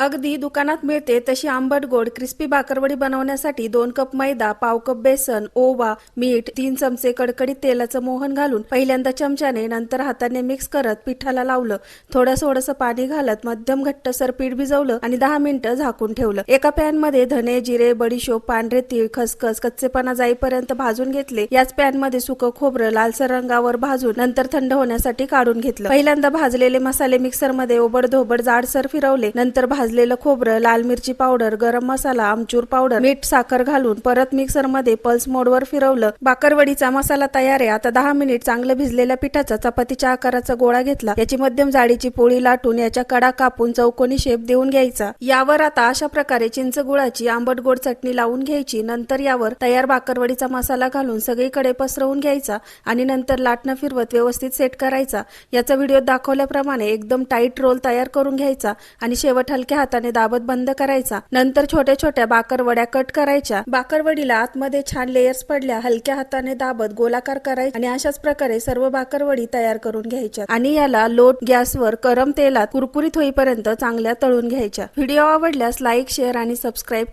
अगदी दुकानात मिळते तशी आंबट गोड क्रिस्पी बाकरवडी बनवण्यासाठी दोन कप मैदा पाव कप बेसन ओवा मीठ तीन चमचे कडकडीत तेलाचं मोहन घालून पहिल्यांदा चमच्याने नंतर हाताने मिक्स करत पिठाला लावलं. थोडं थोडंसं पाणी घालत मध्यम घट्टसर पीठ भिजवलं आणि दहा मिनिटं झाकून ठेवलं. एका पॅनमध्ये धने जिरे बडीशोप पांढरे तीळ खसखस कच्चेपणा जाईपर्यंत भाजून घेतले. याच पॅनमध्ये सुकं खोबरं लालसर रंगावर भाजून नंतर थंड होण्यासाठी काढून घेतलं. पहिल्यांदा भाजलेले मसाले मिक्सरमध्ये ओबडधोबड जाडसर फिरवले. नंतर भाज भाजलेलं खोबरं लाल मिरची पावडर गरम मसाला आमचूर पावडर मीठ साखर घालून परत मिक्सरमध्ये पल्स मोडवर फिरवलं. बाकरवडीचा मसाला तयार आहे. आता दहा मिनिट चांगलं भिजलेल्या पिठाचा चपातीच्या आकाराचा गोळा घेतला. याची मध्यम जाडीची पोळी लाटून याच्या कडा कापून चौकोनी शेप देऊन घ्यायचा. यावर आता अशा प्रकारे चिंच गुळाची आंबट गोड चटणी लावून घ्यायची. नंतर यावर तयार बाकरवडीचा मसाला घालून सगळीकडे पसरवून घ्यायचा आणि नंतर लाटणं फिरवत व्यवस्थित सेट करायचा. याचा व्हिडिओ दाखवल्याप्रमाणे एकदम टाईट रोल तयार करून घ्यायचा आणि शेवट हलक्या हाताने दाबत बंद करायचा. नंतर छोट्या छोट्या बाकरवड्या कट करायच्या. बाकरवडीला आतमध्ये छान लेयर्स पडल्या. हलक्या हाताने दाबत गोलाकार करायचे आणि अशाच प्रकारे सर्व बाकरवडी तयार करून घ्यायच्या. आणि याला लोट गॅसवर करम तेलात कुरकुरीत होईपर्यंत चांगल्या तळून घ्यायच्या. व्हिडिओ आवडल्यास लाईक शेअर आणि सबस्क्राईब